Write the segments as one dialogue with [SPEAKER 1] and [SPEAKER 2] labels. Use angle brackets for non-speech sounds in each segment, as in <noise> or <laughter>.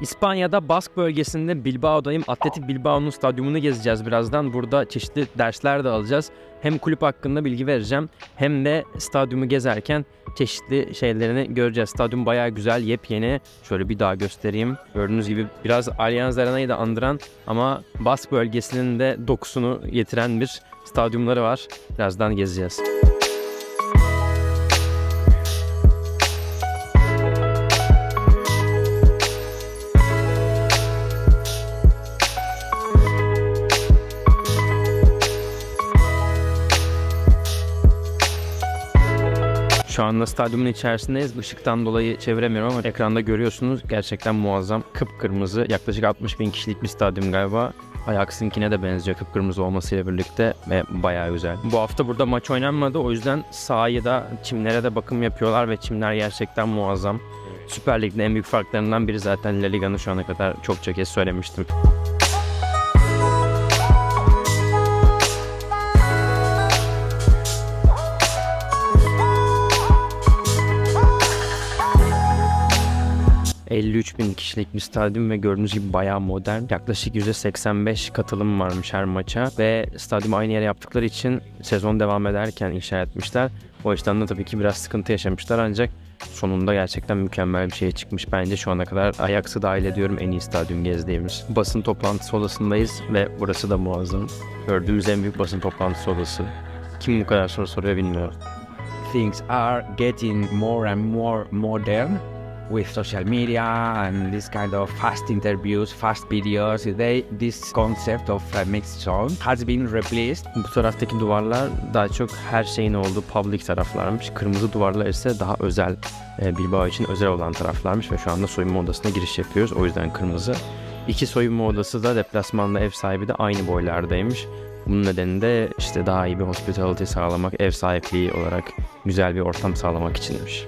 [SPEAKER 1] İspanya'da Bask bölgesinde Bilbao'dayım. Atletik Bilbao'nun stadyumunu gezeceğiz birazdan. Burada çeşitli dersler de alacağız. Hem kulüp hakkında bilgi vereceğim hem de stadyumu gezerken çeşitli şeylerini göreceğiz. Stadyum bayağı güzel, yepyeni. Şöyle bir daha göstereyim. Gördüğünüz gibi biraz Allianz Arena'yı da andıran ama Bask bölgesinin de dokusunu getiren bir stadyumları var. Birazdan gezeceğiz. Şu anda stadyumun içerisindeyiz. Işıktan dolayı çeviremiyorum ama ekranda görüyorsunuz. Gerçekten muazzam. Kıpkırmızı. Yaklaşık 60 bin kişilik bir stadyum galiba. Ajax'ınkine de benziyor kıpkırmızı olmasıyla birlikte ve bayağı güzel. Bu hafta burada maç oynanmadı. O yüzden sahayı da çimlere de bakım yapıyorlar ve çimler gerçekten muazzam. Süper Lig'de en büyük farklarından biri zaten La Liga'nın şu ana kadar çokça kez söylemiştim. ...53 bin kişilik bir stadyum ve gördüğünüz gibi bayağı modern. Yaklaşık %85 katılım varmış her maça ve stadyumu aynı yere yaptıkları için sezon devam ederken inşa etmişler. O yüzden de tabii ki biraz sıkıntı yaşamışlar ancak sonunda gerçekten mükemmel bir şey çıkmış. Bence şu ana kadar Ajax'ı dahil ediyorum en iyi stadyum gezdiğimiz. Basın toplantısı odasındayız ve burası da muazzam. Gördüğümüz en büyük basın toplantısı odası. Kim bu kadar soru soruyor bilmiyorum.
[SPEAKER 2] things are getting more and more modern with social media and this kind of fast interviews, fast videos. They, this concept of a mixed zone has been replaced
[SPEAKER 1] Bu taraftaki duvarlar daha çok her şeyin olduğu public taraflarmış. Kırmızı duvarlar ise daha özel, e, Bilbao için özel olan taraflarmış ve şu anda soyunma odasına giriş yapıyoruz. O yüzden kırmızı. İki soyunma odası da deplasmanda ev sahibi de aynı boylardaymış. Bunun nedeni de işte daha iyi bir hospitality sağlamak, ev sahipliği olarak güzel bir ortam sağlamak içinmiş.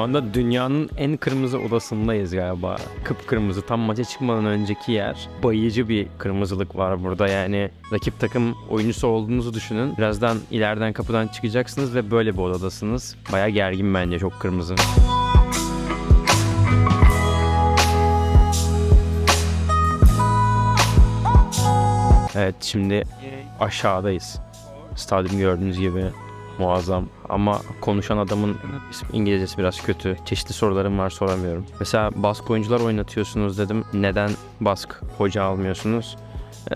[SPEAKER 1] Şu anda dünyanın en kırmızı odasındayız galiba. Kıpkırmızı tam maça çıkmadan önceki yer. Bayıcı bir kırmızılık var burada yani. Rakip takım oyuncusu olduğunuzu düşünün. Birazdan ileriden kapıdan çıkacaksınız ve böyle bir odadasınız. Baya gergin bence çok kırmızı. Evet şimdi aşağıdayız. Stadyum gördüğünüz gibi muazzam ama konuşan adamın İngilizcesi biraz kötü. Çeşitli sorularım var soramıyorum. Mesela Bask oyuncular oynatıyorsunuz dedim. Neden Bask hoca almıyorsunuz?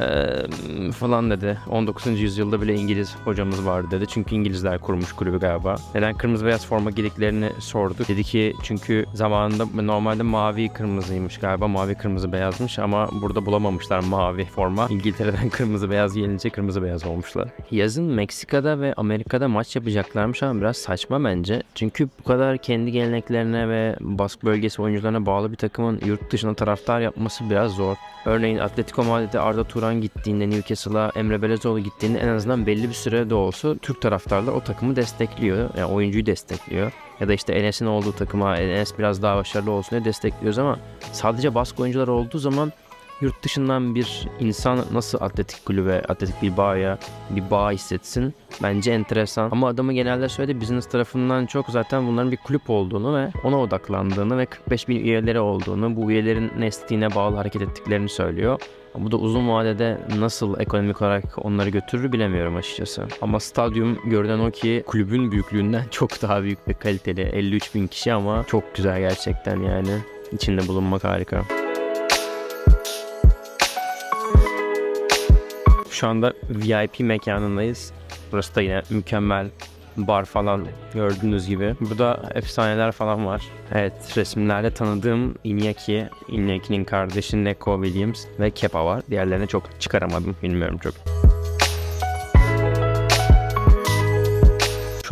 [SPEAKER 1] Ee, falan dedi. 19. yüzyılda bile İngiliz hocamız vardı dedi. Çünkü İngilizler kurmuş kulübü galiba. Neden kırmızı beyaz forma giydiklerini sorduk. Dedi ki çünkü zamanında normalde mavi kırmızıymış galiba. Mavi kırmızı beyazmış ama burada bulamamışlar mavi forma. İngiltere'den <laughs> kırmızı beyaz gelince kırmızı beyaz olmuşlar. Yazın Meksika'da ve Amerika'da maç yapacaklarmış ama biraz saçma bence. Çünkü bu kadar kendi geleneklerine ve Bask bölgesi oyuncularına bağlı bir takımın yurt dışına taraftar yapması biraz zor. Örneğin Atletico Madrid'de Arda Turan gittiğinde Newcastle'a Emre Belezoğlu gittiğinde en azından belli bir süre de olsa Türk taraftarlar o takımı destekliyor. Yani oyuncuyu destekliyor. Ya da işte Enes'in olduğu takıma Enes biraz daha başarılı olsun diye destekliyoruz ama sadece Bask oyuncular olduğu zaman yurt dışından bir insan nasıl atletik kulübe, atletik bir bağa bir bağ hissetsin bence enteresan. Ama adamı genelde söyledi business tarafından çok zaten bunların bir kulüp olduğunu ve ona odaklandığını ve 45 bin üyeleri olduğunu, bu üyelerin ne bağlı hareket ettiklerini söylüyor. Bu da uzun vadede nasıl ekonomik olarak onları götürür bilemiyorum açıkçası. Ama stadyum görünen o ki kulübün büyüklüğünden <laughs> çok daha büyük ve kaliteli. 53 bin kişi ama çok güzel gerçekten yani. İçinde bulunmak harika. Şu anda VIP mekanındayız. Burası da yine mükemmel bar falan gördüğünüz gibi. Burada efsaneler falan var. Evet resimlerde tanıdığım Iñaki, Iñaki'nin kardeşi Neko Williams ve Kepa var. Diğerlerini çok çıkaramadım bilmiyorum çok.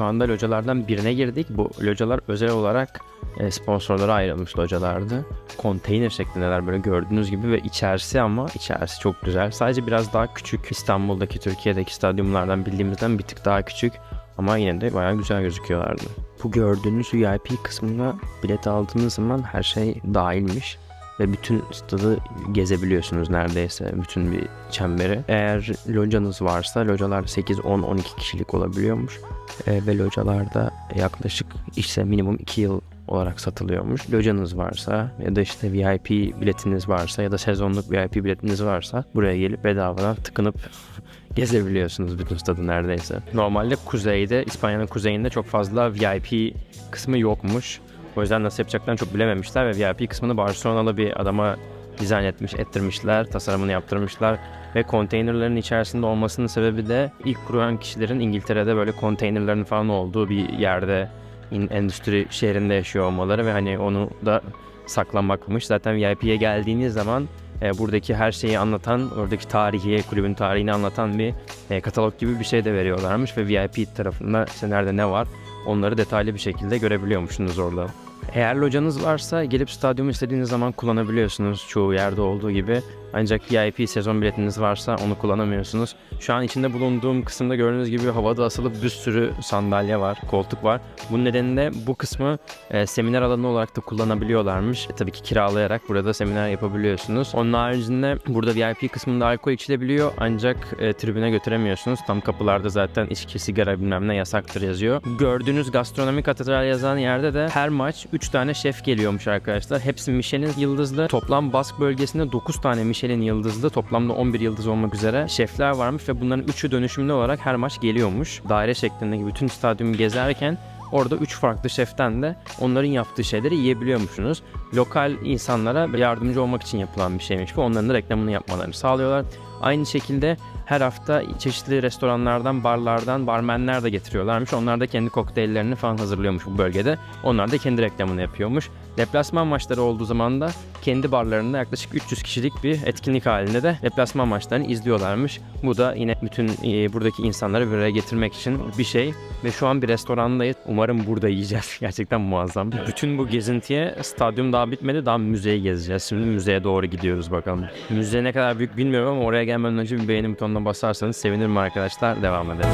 [SPEAKER 1] Şu anda localardan birine girdik. Bu localar özel olarak e, sponsorlara ayrılmış localardı. Konteyner şeklindeler böyle gördüğünüz gibi ve içerisi ama içerisi çok güzel. Sadece biraz daha küçük İstanbul'daki Türkiye'deki stadyumlardan bildiğimizden bir tık daha küçük. Ama yine de bayağı güzel gözüküyorlardı. Bu gördüğünüz VIP kısmına bilet aldığınız zaman her şey dahilmiş. Ve bütün stadı gezebiliyorsunuz neredeyse bütün bir çemberi. Eğer locanız varsa localar 8, 10, 12 kişilik olabiliyormuş. E, ve localarda yaklaşık işte minimum 2 yıl olarak satılıyormuş. Locanız varsa ya da işte VIP biletiniz varsa ya da sezonluk VIP biletiniz varsa buraya gelip bedavadan tıkınıp <laughs> gezebiliyorsunuz bütün stadı neredeyse. Normalde kuzeyde, İspanya'nın kuzeyinde çok fazla VIP kısmı yokmuş. O yüzden nasıl yapacaklarını çok bilememişler ve VIP kısmını Barcelonalı bir adama dizayn etmiş, ettirmişler, tasarımını yaptırmışlar ve konteynerlerin içerisinde olmasının sebebi de ilk kuran kişilerin İngiltere'de böyle konteynerlerin falan olduğu bir yerde endüstri şehrinde yaşıyor olmaları ve hani onu da saklamakmış. Zaten VIP'ye geldiğiniz zaman e, buradaki her şeyi anlatan, oradaki tarihi, kulübün tarihini anlatan bir e, katalog gibi bir şey de veriyorlarmış ve VIP tarafında işte nerede ne var onları detaylı bir şekilde görebiliyormuşsunuz orada. Eğer locanız varsa gelip stadyumu istediğiniz zaman kullanabiliyorsunuz çoğu yerde olduğu gibi. Ancak VIP sezon biletiniz varsa onu kullanamıyorsunuz. Şu an içinde bulunduğum kısımda gördüğünüz gibi havada asılı bir sürü sandalye var, koltuk var. Bunun nedeni de bu kısmı e, seminer alanı olarak da kullanabiliyorlarmış. E, tabii ki kiralayarak burada seminer yapabiliyorsunuz. Onun haricinde burada VIP kısmında alkol içilebiliyor ancak e, tribüne götüremiyorsunuz. Tam kapılarda zaten içki, sigara bilmem ne yasaktır yazıyor. Gördüğünüz gastronomi katedral yazan yerde de her maç 3 tane şef geliyormuş arkadaşlar. Hepsi Michelin yıldızlı. Toplam Bask bölgesinde 9 tane Michelin yıldızlı. Toplamda 11 yıldız olmak üzere şefler varmış ve bunların 3'ü dönüşümlü olarak her maç geliyormuş. Daire şeklindeki bütün stadyumu gezerken Orada 3 farklı şeften de onların yaptığı şeyleri yiyebiliyormuşsunuz. Lokal insanlara yardımcı olmak için yapılan bir şeymiş bu. Onların da reklamını yapmalarını sağlıyorlar. Aynı şekilde her hafta çeşitli restoranlardan, barlardan barmenler de getiriyorlarmış. Onlar da kendi kokteyllerini falan hazırlıyormuş bu bölgede. Onlar da kendi reklamını yapıyormuş. Deplasman maçları olduğu zaman da kendi barlarında yaklaşık 300 kişilik bir etkinlik halinde de deplasman maçlarını izliyorlarmış. Bu da yine bütün e, buradaki insanları bir araya getirmek için bir şey. Ve şu an bir restorandayız. Umarım burada yiyeceğiz. <laughs> Gerçekten muazzam. Bütün bu gezintiye stadyum daha bitmedi. Daha müzeyi gezeceğiz. Şimdi müzeye doğru gidiyoruz bakalım. Müze ne kadar büyük bilmiyorum ama oraya gelmeden önce bir beğeni butonuna basarsanız sevinirim arkadaşlar. Devam edelim.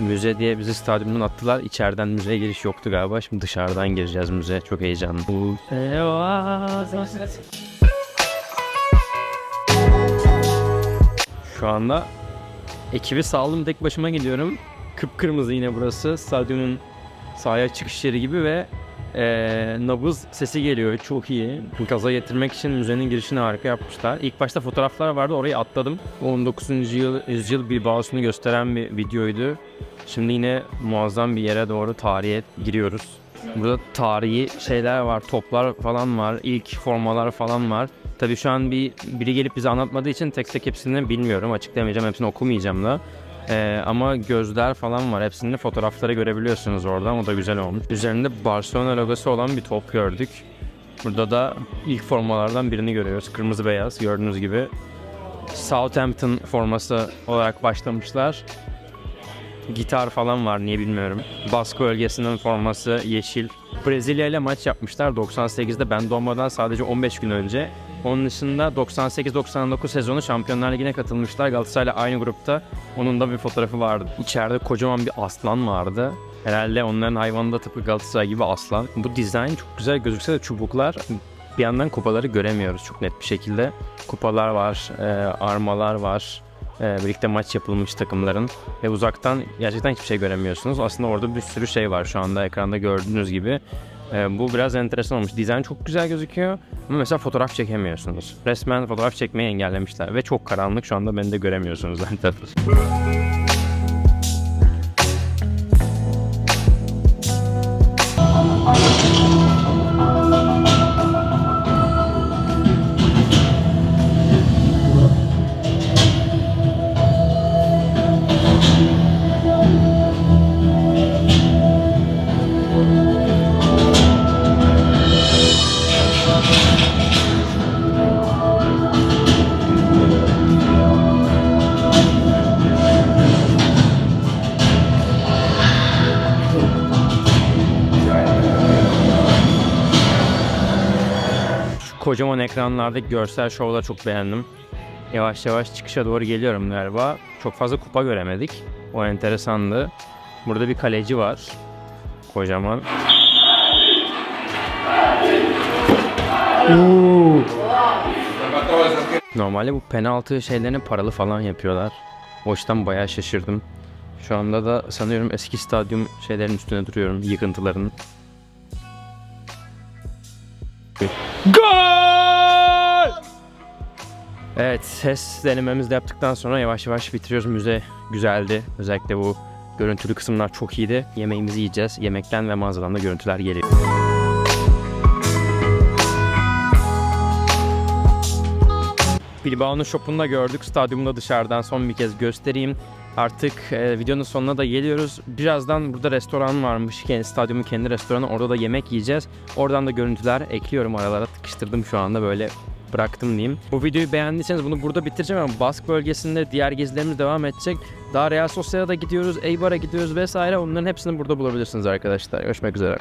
[SPEAKER 1] Müze diye bizi stadyumdan attılar. İçeriden müzeye giriş yoktu galiba. Şimdi dışarıdan gireceğiz müzeye. Çok heyecanlı. Şu anda ekibi saldım tek başıma gidiyorum. Kıpkırmızı yine burası. Stadyumun sahaya çıkış yeri gibi ve eee nabız sesi geliyor. Çok iyi. Gaza getirmek için müzenin girişini harika yapmışlar. İlk başta fotoğraflar vardı. Orayı atladım. 19. yıl, yüzyıl Bilbao'sunu gösteren bir videoydu. Şimdi yine muazzam bir yere doğru tarihe giriyoruz. Burada tarihi şeyler var, toplar falan var, ilk formalar falan var. Tabii şu an bir biri gelip bize anlatmadığı için tek tek hepsini bilmiyorum, açıklamayacağım, hepsini okumayacağım da. Ee, ama gözler falan var. Hepsinin fotoğrafları görebiliyorsunuz oradan. O da güzel olmuş. Üzerinde Barcelona logosu olan bir top gördük. Burada da ilk formalardan birini görüyoruz. Kırmızı beyaz gördüğünüz gibi. Southampton forması olarak başlamışlar. Gitar falan var niye bilmiyorum. Bask bölgesinin forması yeşil. Brezilya ile maç yapmışlar 98'de ben doğmadan sadece 15 gün önce. Onun dışında 98-99 sezonu Şampiyonlar Ligi'ne katılmışlar. Galatasaray'la aynı grupta. Onun da bir fotoğrafı vardı. İçeride kocaman bir aslan vardı. Herhalde onların hayvanı da tıpkı Galatasaray gibi aslan. Bu dizayn çok güzel gözükse de çubuklar bir yandan kupaları göremiyoruz çok net bir şekilde. Kupalar var, e, armalar var. E, birlikte maç yapılmış takımların ve uzaktan gerçekten hiçbir şey göremiyorsunuz. Aslında orada bir sürü şey var şu anda ekranda gördüğünüz gibi. E, bu biraz enteresan olmuş. Dizayn çok güzel gözüküyor ama mesela fotoğraf çekemiyorsunuz. Resmen fotoğraf çekmeyi engellemişler ve çok karanlık şu anda beni de göremiyorsunuz zaten. <laughs> kocaman ekranlardaki görsel şovları çok beğendim. Yavaş yavaş çıkışa doğru geliyorum galiba. Çok fazla kupa göremedik. O enteresandı. Burada bir kaleci var. Kocaman. Normalde bu penaltı şeylerini paralı falan yapıyorlar. O yüzden bayağı şaşırdım. Şu anda da sanıyorum eski stadyum şeylerin üstüne duruyorum, yıkıntıların. Gol! Evet, ses denememizi de yaptıktan sonra yavaş yavaş bitiriyoruz. Müze güzeldi. Özellikle bu görüntülü kısımlar çok iyiydi. Yemeğimizi yiyeceğiz. Yemekten ve mağazadan da görüntüler geliyor. Bilbao'nun shopunu gördük. Stadyumu da dışarıdan son bir kez göstereyim. Artık e, videonun sonuna da geliyoruz. Birazdan burada restoran varmış. Kendi stadyumun kendi restoranı. Orada da yemek yiyeceğiz. Oradan da görüntüler ekliyorum aralara. Tıkıştırdım şu anda böyle bıraktım diyeyim. Bu videoyu beğendiyseniz bunu burada bitireceğim ama Bask bölgesinde diğer gezilerimiz devam edecek. Daha Real Sociedad'a gidiyoruz, Eibar'a gidiyoruz vesaire. Onların hepsini burada bulabilirsiniz arkadaşlar. Görüşmek üzere.